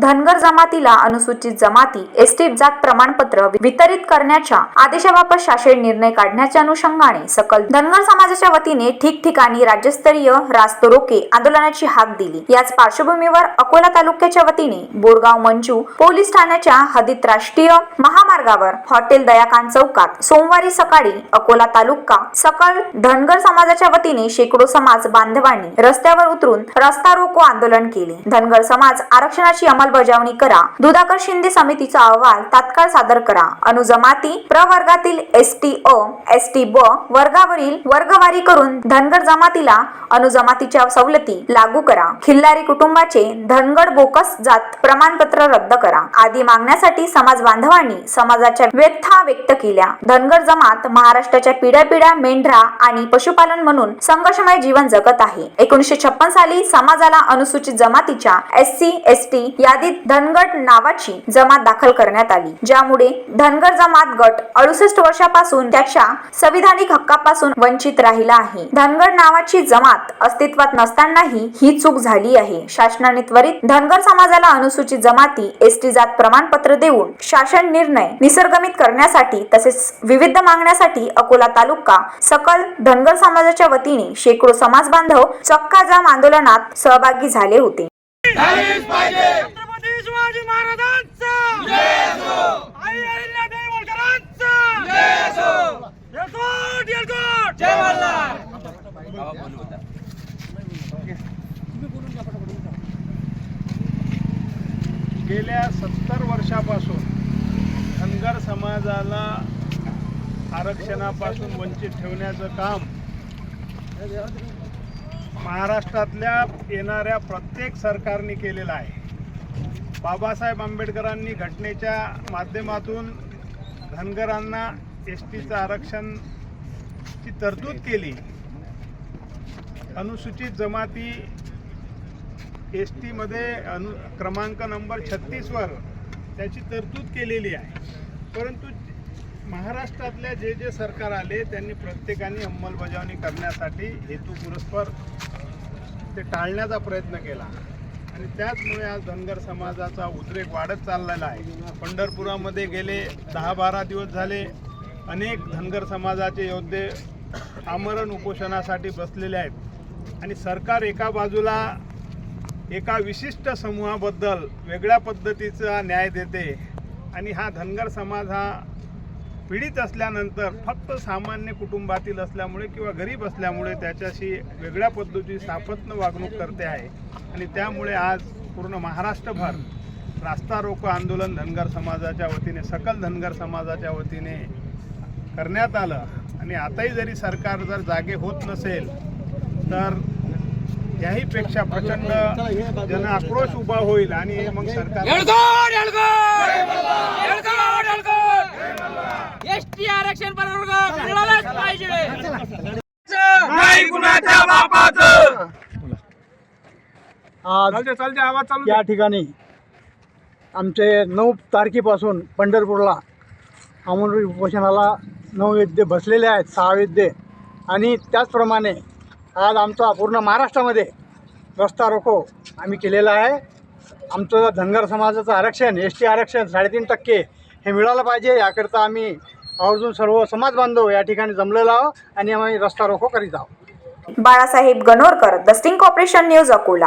धनगर जमातीला अनुसूचित जमाती एसटी जात प्रमाणपत्र वितरित करण्याच्या आदेशाबाबत शासन निर्णय काढण्याच्या अनुषंगाने सकल धनगर समाजाच्या वतीने ठिकठिकाणी राज्यस्तरीय रास्तरोके आंदोलनाची हाक दिली. याच पार्श्वभूमीवर अकोला तालुक्याच्या वतीने बोरगाव मंजू पोलीस ठाण्याच्या हद्दीत राष्ट्रीय महामार्गावर हॉटेल दयाकांत चौकात सोमवारी सकाळी अकोला तालुका सकल धनगर समाजाच्या वतीने शेकडो समाज बांधवांनी रस्त्यावर उतरून रस्ता रोको आंदोलन केले. धनगर समाज आरक्षणाची अंमलबजावणी करा. दुधाकर शिंदे समितीचा अहवाल तात्काळ सादर करा. अनुजमाती प्रवर्गातील S T O S T ब वर्गावरील वर्गवारी करून धनगर जमातीला अनुजमातीच्या सवलती लागू करा. खिल्लारी कुटुंबाचे धनगड बोकस जात प्रमाणपत्र रद्द करा. आदी मागण्यासाठी समाज बांधवांनी समाजाच्या व्यथा व्यक्त केल्या. धनगर जमात महाराष्ट्राच्या पिढ्या पिढ्या मेंढरा आणि पशुपालन म्हणून संघर्षमय जीवन जगत आहे. एकोणीसशे छप्पन साली समाजाला अनुसूचित जमातीच्या एस सी एस टी या यादीत धनगट नावाची जमात दाखल करण्यात आली ज्यामुळे धनगर जमात गट अडुसष्ट वर्षापासून त्याच्या संविधानिक हक्कापासून वंचित राहिला आहे. धनगड नावाची जमात अस्तित्वात नसतानाही ही चूक झाली आहे. शासनाने त्वरित धनगर समाजाला अनुसूचित जमाती एस टी जात प्रमाणपत्र देऊन शासन निर्णय निसर्गमित करण्यासाठी तसेच विविध मागण्यासाठी अकोला तालुका सकल धनगर समाजाच्या वतीने शेकडो समाज बांधव चक्का जाम आंदोलनात सहभागी झाले होते. गेल्या सत्तर वर्षापासून धनगर समाजाला आरक्षणापासून वंचित ठेवण्याचं काम महाराष्ट्रातल्या येणाऱ्या प्रत्येक सरकारने केलेलं आहे. बाबासाहेब आंबेडकरांनी घटनेच्या माध्यमातून धनगरांना एस टीचं आरक्षणची तरतूद केली. अनुसूचित जमाती एस टीमध्ये अनु क्रमांक नंबर छत्तीसवर त्याची तरतूद केलेली आहे. परंतु महाराष्ट्रातल्या जे जे सरकार आले त्यांनी प्रत्येकाने अंमलबजावणी करण्यासाठी हेतुपुरस्पर ते टाळण्याचा प्रयत्न केला. आणि त्याचमुळे आज धनगर समाजाचा उद्रेक वाढत चाललेला आहे. पंढरपुरामध्ये गेले दहा बारा दिवस झाले अनेक धनगर समाजाचे योद्धे आमरण उपोषणासाठी बसलेले आहेत. आणि सरकार एका बाजूला एका विशिष्ट समूहाबद्दल वेगळ्या पद्धतीचा न्याय देते आणि हा धनगर समाज हा पीडित असल्यानंतर फक्त सामान्य कुटुंबातील असल्यामुळे किंवा गरीब असल्यामुळे त्याच्याशी वेगळ्या पद्धतीची सापत्न वागणूक करते आहे. आणि त्यामुळे आज पूर्ण महाराष्ट्रभर रास्ता रोको आंदोलन धनगर समाजाच्या वतीने सकल धनगर समाजाच्या वतीने करण्यात आलं. आणि आताही जरी सरकार जर जागे होत नसेल तर याहीपेक्षा प्रचंड जन आक्रोश उभा होईल आणि मग सरकार. एसटी आरक्षण पाहिजे. नाही कुणाच्या बापाचं. आज चालते चालते आवाज चालू या ठिकाणी आमचे नऊ तारखेपासून पंढरपूरला अमोल उपोषणाला नऊ वेद्य बसलेले आहेत सहा वेद्य. आणि त्याचप्रमाणे आज आमचा पूर्ण महाराष्ट्रामध्ये रस्ता रोको आम्ही केलेला आहे. आमचं धनगर समाजाचं आरक्षण एस टी आरक्षण साडेतीन टक्के हे मिळालं पाहिजे. याकरता आम्ही आवर्जून सर्व समाज बांधव या ठिकाणी जमलेलो आहोत आणि आम्ही रस्ता रोको करीत आहोत. Balasaheb Ganorkar the sting corporation news Akola.